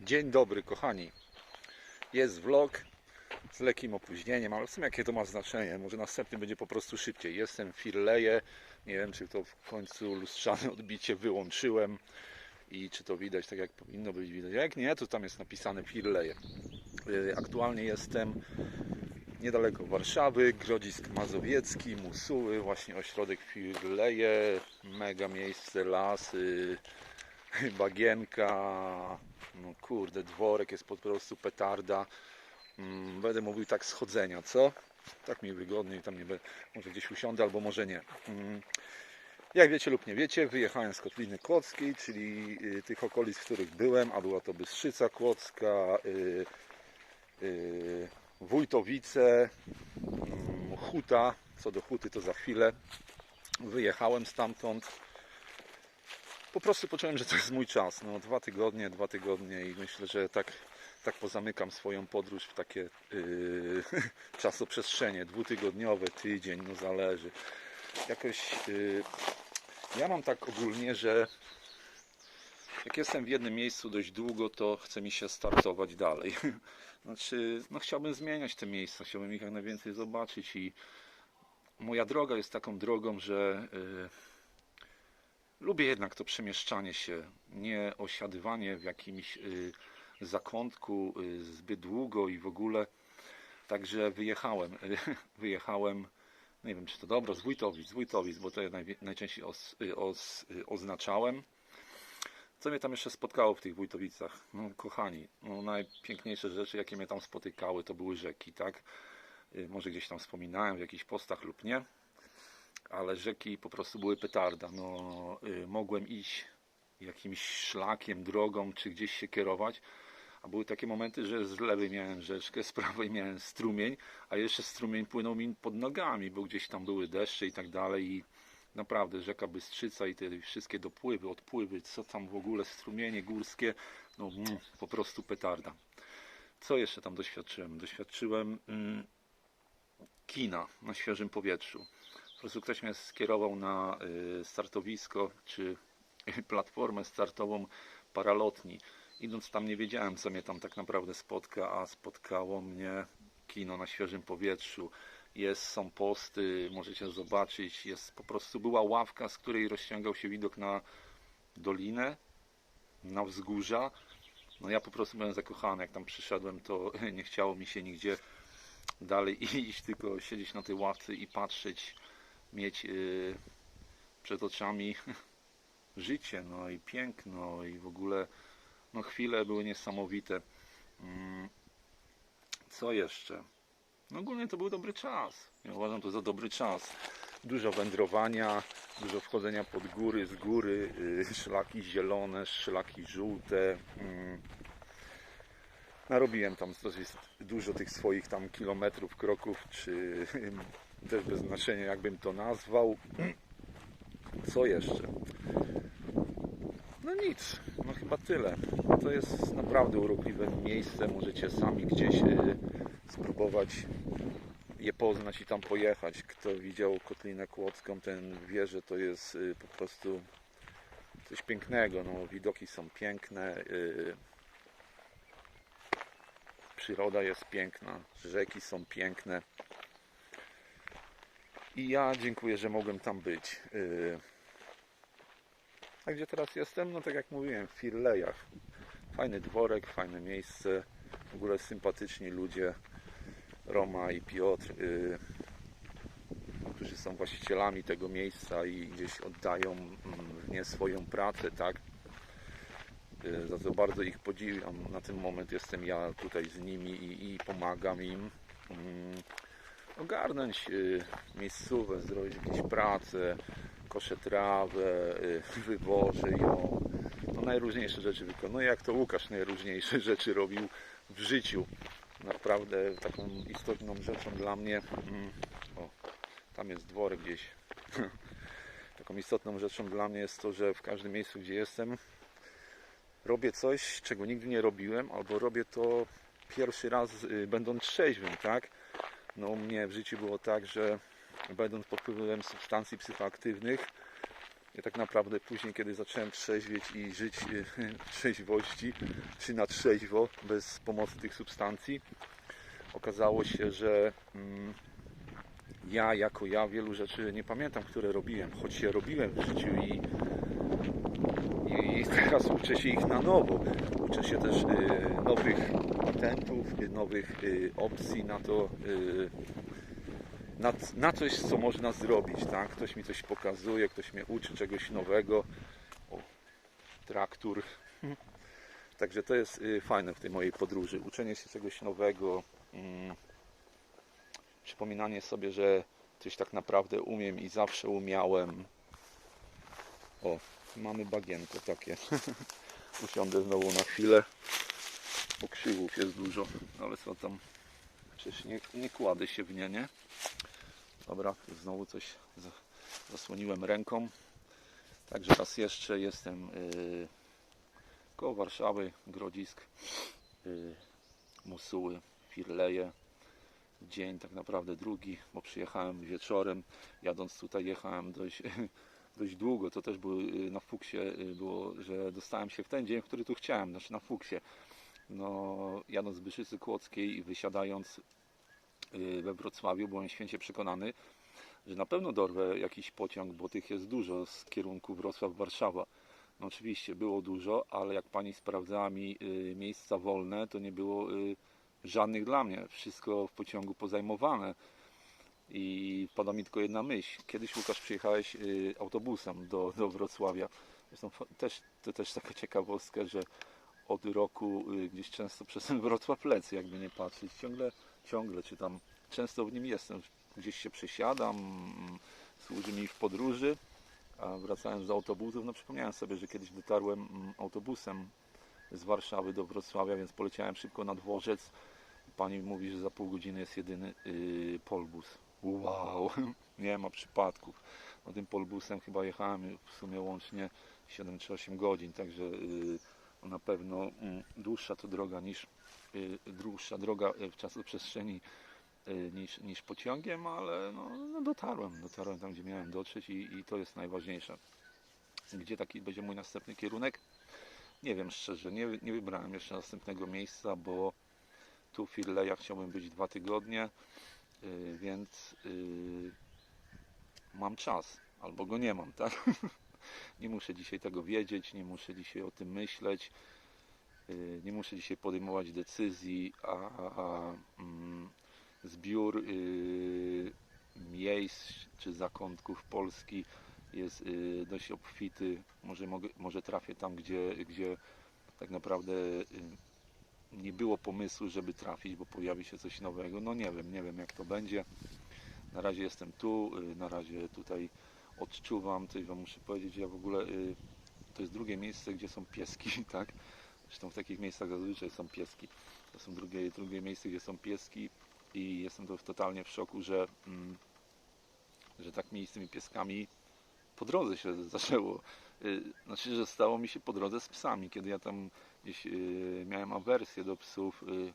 Dzień dobry, kochani. Jest vlog z lekkim opóźnieniem, ale w sumie jakie to ma znaczenie? Może następny będzie po prostu szybciej. Jestem w Firleje. Nie wiem, czy to w końcu lustrzane odbicie wyłączyłem i czy to widać tak, jak powinno być widać. Jak nie, to tam jest napisane Firleje. Yy, Aktualnie jestem niedaleko Warszawy, Grodzisk Mazowiecki, Musuły, właśnie ośrodek Firleje, mega miejsce, lasy, bagienka, no kurde, dworek jest po prostu petarda. Mm, Będę mówił tak schodzenia, co? Tak mi wygodniej, tam nie będę, może gdzieś usiądę, albo może nie. Mm, Jak wiecie lub nie wiecie, wyjechałem z Kotliny Kłodzkiej, czyli y, tych okolic, w których byłem, a była to Bystrzyca Kłodzka, y, y, Wójtowice, mm, Huta. Co do Huty to za chwilę. Wyjechałem stamtąd po prostu poczułem, że to jest mój czas. No, dwa tygodnie, dwa tygodnie i myślę, że tak, tak pozamykam swoją podróż w takie yy, czasoprzestrzenie dwutygodniowe, tydzień, no zależy. Jakoś yy, ja mam tak ogólnie, że jak jestem w jednym miejscu dość długo, to chce mi się startować dalej. Znaczy, no chciałbym zmieniać te miejsca, chciałbym ich jak najwięcej zobaczyć i moja droga jest taką drogą, że yy, Lubię jednak to przemieszczanie się, nie osiadywanie w jakimś y, zakątku y, zbyt długo i w ogóle. Także wyjechałem, y, wyjechałem, nie wiem czy to dobro, z Wójtowic, z Wójtowic, bo to ja najczęściej os, os, oznaczałem. Co mnie tam jeszcze spotkało w tych Wójtowicach? No kochani, no, najpiękniejsze rzeczy jakie mnie tam spotykały to były rzeki, tak? Może gdzieś tam wspominałem w jakichś postach lub nie ale rzeki po prostu były petarda. No, y, mogłem iść jakimś szlakiem, drogą, czy gdzieś się kierować, a były takie momenty, że z lewej miałem rzeczkę, z prawej miałem strumień, a jeszcze strumień płynął mi pod nogami, bo gdzieś tam były deszcze i tak dalej i naprawdę rzeka Bystrzyca i te wszystkie dopływy, odpływy, co tam w ogóle, strumienie górskie, no mm, po prostu petarda. Co jeszcze tam doświadczyłem? Doświadczyłem mm, kina na świeżym powietrzu po prostu ktoś mnie skierował na y, startowisko czy platformę startową paralotni. Idąc tam nie wiedziałem, co mnie tam tak naprawdę spotka, a spotkało mnie kino na świeżym powietrzu. Jest, są posty, możecie zobaczyć. Jest po prostu była ławka, z której rozciągał się widok na dolinę, na wzgórza. No ja po prostu byłem zakochany. Jak tam przyszedłem, to nie chciało mi się nigdzie dalej iść, tylko siedzieć na tej ławce i patrzeć mieć y, przed oczami życie, no i piękno i w ogóle no chwile były niesamowite. Mm, Co jeszcze? No ogólnie to był dobry czas. Ja uważam to za dobry czas. Dużo wędrowania, dużo wchodzenia pod góry, z góry, y, szlaki zielone, szlaki żółte. mm. Narobiłem tam dużo tych swoich tam kilometrów, kroków, czy też bez znaczenia jakbym to nazwał. Co jeszcze? No nic, no chyba tyle. To jest naprawdę urokliwe miejsce. Możecie sami gdzieś y, spróbować je poznać i tam pojechać. Kto widział Kotlinę Kłodzką, ten wie, że to jest y, po prostu coś pięknego. No, widoki są piękne. y, Przyroda jest piękna, rzeki są piękne. I ja dziękuję, że mogłem tam być. Yy, A gdzie teraz jestem? No tak jak mówiłem, w Firlejach. Fajny dworek, fajne miejsce. W ogóle sympatyczni ludzie. Roma i Piotr, yy, którzy są właścicielami tego miejsca i gdzieś oddają mm, w nie swoją pracę, tak? Yy, Za co bardzo ich podziwiam. Na ten moment jestem ja tutaj z nimi i, i pomagam im. Ogarnąć y, miejscówę, zrobić jakieś pracę, koszę trawę, y, wywożę ją. No najróżniejsze rzeczy wykonuję, jak to Łukasz najróżniejsze rzeczy robił w życiu. Naprawdę taką istotną rzeczą dla mnie, mm, o, tam jest dworek gdzieś. Taką istotną rzeczą dla mnie jest to, że w każdym miejscu, gdzie jestem, robię coś, czego nigdy nie robiłem, albo robię to pierwszy raz y, będąc trzeźwym, tak? No u mnie w życiu było tak, że będąc pod wpływem substancji psychoaktywnych I tak naprawdę później, kiedy zacząłem trzeźwieć i żyć w trzeźwości, czy na trzeźwo, bez pomocy tych substancji, okazało się, że mm, ja jako ja wielu rzeczy nie pamiętam, które robiłem, choć je robiłem w życiu i, i teraz uczę się ich na nowo. Uczę się też y, nowych patentów, nowych y, opcji na to, y, na, na coś, co można zrobić. Tak? Ktoś mi coś pokazuje, ktoś mnie uczy czegoś nowego. O, traktor. Także to jest y, fajne w tej mojej podróży. Uczenie się czegoś nowego. Mm, przypominanie sobie, że coś tak naprawdę umiem i zawsze umiałem. O, mamy bagienko takie. Usiądę znowu na chwilę, bo krzywów jest dużo, ale co tam, przecież nie, nie kładę się w nie, nie? Dobra, znowu coś za- zasłoniłem ręką. Także raz jeszcze jestem yy, koło Warszawy, Grodzisk, yy, Musuły, Firleje. Dzień tak naprawdę drugi, bo przyjechałem wieczorem. Jadąc tutaj jechałem dość, dość długo. To też było y, na fuksie, y, było, że dostałem się w ten dzień, który tu chciałem, znaczy na fuksie. No, jadąc z Byszycy Kłodzkiej i wysiadając y, we Wrocławiu, byłem święcie przekonany, że na pewno dorwę jakiś pociąg, bo tych jest dużo z kierunku Wrocław-Warszawa. No oczywiście było dużo, ale jak pani sprawdzała mi y, miejsca wolne, to nie było y, żadnych dla mnie. Wszystko w pociągu pozajmowane. I wpadła mi tylko jedna myśl. Kiedyś Łukasz przyjechałeś autobusem do, do Wrocławia. Zresztą też, to też taka ciekawostka, że od roku y, gdzieś często przez ten Wrocław lecę, jakby nie patrzeć. Ciągle, ciągle, czy tam często w nim jestem. Gdzieś się przesiadam, mm, służy mi w podróży. A wracając do autobusów, no przypomniałem sobie, że kiedyś dotarłem mm, autobusem z Warszawy do Wrocławia, więc poleciałem szybko na dworzec. Pani mówi, że za pół godziny jest jedyny yy, polbus. Wow, nie ma przypadków. No tym polbusem chyba jechałem w sumie łącznie 7 czy 8 godzin, także yy, na pewno mm, dłuższa to droga niż yy, dłuższa droga yy, w czasoprzestrzeni yy, niż, niż pociągiem, ale no, no dotarłem, dotarłem tam, gdzie miałem dotrzeć i, i to jest najważniejsze. Gdzie taki będzie mój następny kierunek? Nie wiem szczerze, nie, nie wybrałem jeszcze następnego miejsca, bo tu w Firleja chciałbym być dwa tygodnie, więc yy, mam czas, albo go nie mam, tak? nie muszę dzisiaj tego wiedzieć, nie muszę dzisiaj o tym myśleć, yy, nie muszę dzisiaj podejmować decyzji, a, a mm, zbiór yy, miejsc czy zakątków Polski jest y, dość obfity. Może, mogę, może trafię tam, gdzie, gdzie tak naprawdę y, nie było pomysłu, żeby trafić, bo pojawi się coś nowego. No nie wiem, nie wiem jak to będzie. Na razie jestem tu, y, na razie tutaj odczuwam. Coś Wam muszę powiedzieć, ja w ogóle y, to jest drugie miejsce, gdzie są pieski, tak? Zresztą w takich miejscach zazwyczaj są pieski. To są drugie, drugie miejsce, gdzie są pieski i jestem to totalnie w szoku, że, mm, że tak mi z tymi pieskami po drodze się zaczęło. Y, Znaczy, że stało mi się po drodze z psami, kiedy ja tam gdzieś y, miałem awersję do psów. y,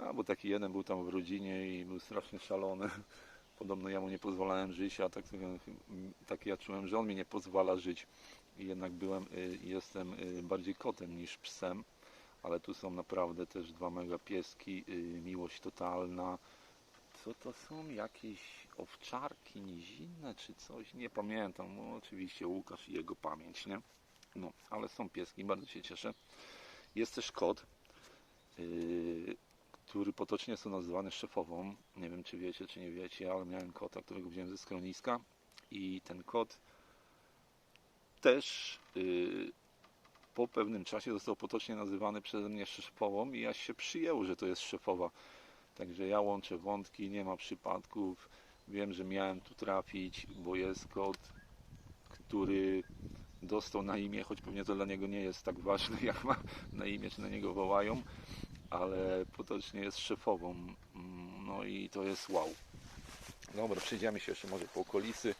A, bo taki jeden był tam w rodzinie i był strasznie szalony. Podobno ja mu nie pozwalałem żyć, a tak, tak ja czułem, że on mi nie pozwala żyć. I jednak byłem y, jestem y, bardziej kotem niż psem. Ale tu są naprawdę też dwa mega pieski, y, miłość totalna. Co to są? Jakieś owczarki nizinne czy coś? Nie pamiętam. No, oczywiście Łukasz i jego pamięć, nie? No, ale są pieski, bardzo się cieszę. Jest też kot, który potocznie jest nazywany szefową. Nie wiem, czy wiecie, czy nie wiecie, ale miałem kota, którego wziąłem ze schroniska i ten kot też yy, po pewnym czasie został potocznie nazywany przeze mnie szefową i ja się przyjęło, że to jest szefowa. Także ja łączę wątki, nie ma przypadków. Wiem, że miałem tu trafić, bo jest kot, który dostał na imię, choć pewnie to dla niego nie jest tak ważne, jak ma na imię, czy na niego wołają, ale potocznie jest szefową. Mm, No i to jest wow. Dobra, przejdziemy się jeszcze może po okolicy.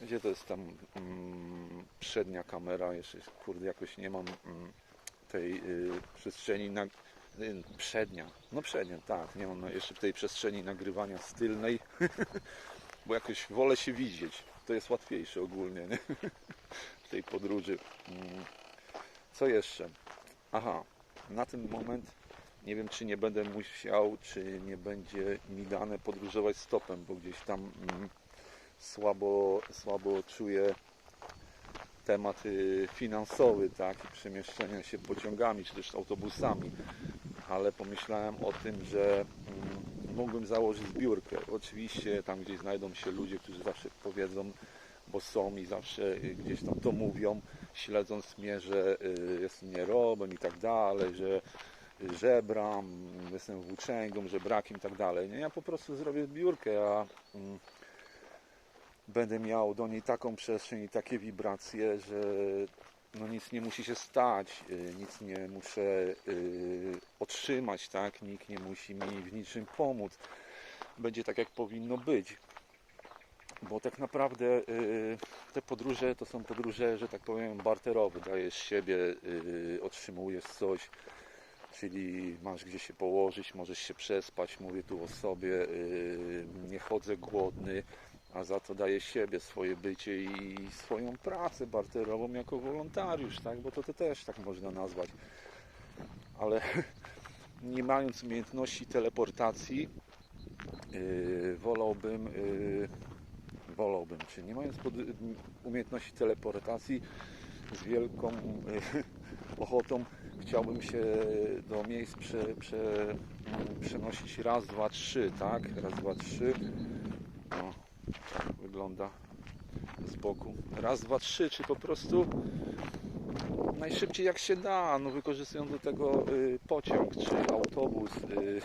Gdzie to jest tam mm, przednia kamera? Jeszcze kurde jakoś nie mam mm, tej y, przestrzeni na, y, przednia. No przednia, tak. Nie mam jeszcze tej przestrzeni nagrywania z tylnej, bo jakoś wolę się widzieć. to jest łatwiejsze ogólnie nie? w tej podróży. Mm. Co jeszcze? Aha, na ten moment nie wiem, czy nie będę musiał, czy nie będzie mi dane podróżować stopem, bo gdzieś tam mm, słabo, słabo czuję temat y, finansowy, tak, i przemieszczania się pociągami, czy też autobusami, ale pomyślałem o tym, że mm, mógłbym założyć zbiórkę. Oczywiście tam gdzieś znajdą się ludzie, którzy zawsze powiedzą, bo są i zawsze y, gdzieś tam to mówią, śledząc mnie, że y, jestem nierobem i tak dalej, że żebram, jestem włóczęgą, żebrakiem i tak dalej. Nie, ja po prostu zrobię zbiórkę, a mm, będę miał do niej taką przestrzeń i takie wibracje, że no nic nie musi się stać, y, nic nie muszę y, otrzymać, tak? Nikt nie musi mi w niczym pomóc. Będzie tak, jak powinno być. Bo tak naprawdę y, te podróże to są podróże, że tak powiem, barterowe. Dajesz siebie, otrzymujesz coś, czyli masz gdzie się położyć, możesz się przespać. Mówię tu o sobie, y, nie chodzę głodny, a za to daję siebie, swoje bycie i swoją pracę barterową jako wolontariusz, tak? Bo to, to też tak można nazwać. Ale nie mając umiejętności teleportacji, yy, wolałbym, yy, wolałbym, czy nie mając umiejętności teleportacji, z wielką yy, ochotą chciałbym się do miejsc prze, prze, przenosić raz, dwa, trzy, tak? Raz, dwa, trzy. O, tak wygląda z boku. Raz, dwa, trzy, czy po prostu najszybciej jak się da, no wykorzystując do tego y, pociąg czy autobus, y,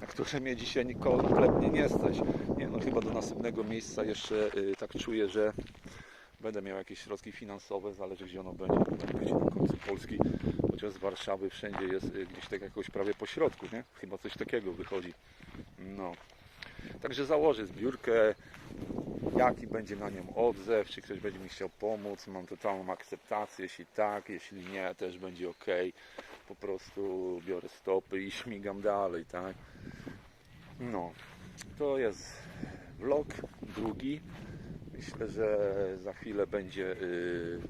na które mnie dzisiaj kompletnie nie stać. Nie no, chyba do następnego miejsca jeszcze y, tak czuję, że będę miał jakieś środki finansowe, zależy gdzie ono będzie, być na końcu Polski, chociaż z Warszawy wszędzie jest y, gdzieś tak jakoś prawie po środku, nie? Chyba coś takiego wychodzi. No. Także założę zbiórkę, jaki będzie na nią odzew, czy ktoś będzie mi chciał pomóc, mam totalną akceptację, jeśli tak, jeśli nie, też będzie ok. Po prostu biorę stopy i śmigam dalej, tak? No, to jest vlog drugi. Myślę, że za chwilę będzie y,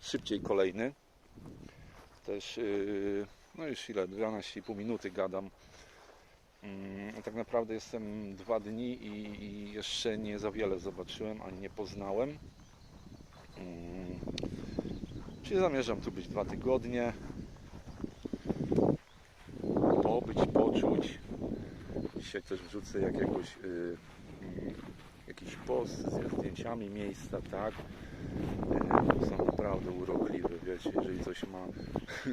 szybciej kolejny. Też, y, no już ile, 12,5 minuty gadam. Mm, Tak naprawdę jestem dwa dni i, jeszcze nie za wiele zobaczyłem, ani nie poznałem. Mm, Czyli zamierzam tu być dwa tygodnie. Pobyć, poczuć. Dzisiaj też wrzucę jakiegoś y, jakiś post ze zdjęciami miejsca, tak? Y, Są naprawdę urokliwe, wiecie, jeżeli coś ma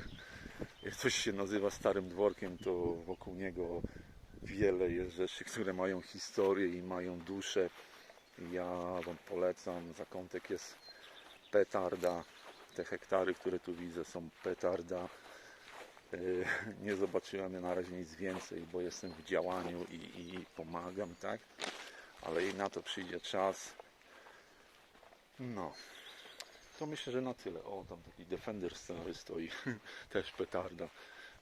jak coś się nazywa starym dworkiem, to wokół niego wiele jest rzeczy, które mają historię i mają duszę. Ja Wam polecam. Zakątek jest petarda. Te hektary, które tu widzę, są petarda. Yy, Nie zobaczyłem na razie nic więcej, bo jestem w działaniu i, i pomagam, tak? Ale i na to przyjdzie czas. No. To myślę, że na tyle. O, tam taki Defender stary stoi. Też petarda.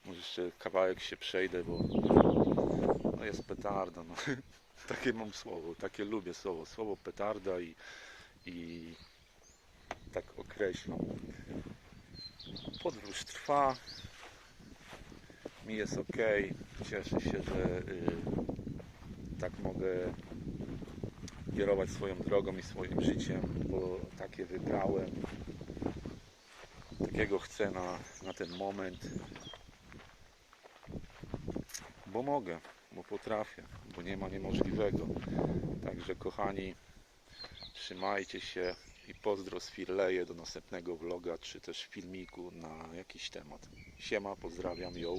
Może jeszcze kawałek się przejdę, bo no jest petarda. No. Takie mam słowo, takie lubię słowo. Słowo petarda i, i tak określam. Podróż trwa. Mi jest ok. Cieszę się, że y, tak mogę kierować swoją drogą i swoim życiem, bo takie wybrałem. Takiego chcę na, na ten moment. Bo mogę, bo potrafię, bo nie ma niemożliwego. Także kochani, trzymajcie się i pozdro z Firleje do następnego vloga, czy też filmiku na jakiś temat. Siema, pozdrawiam ją.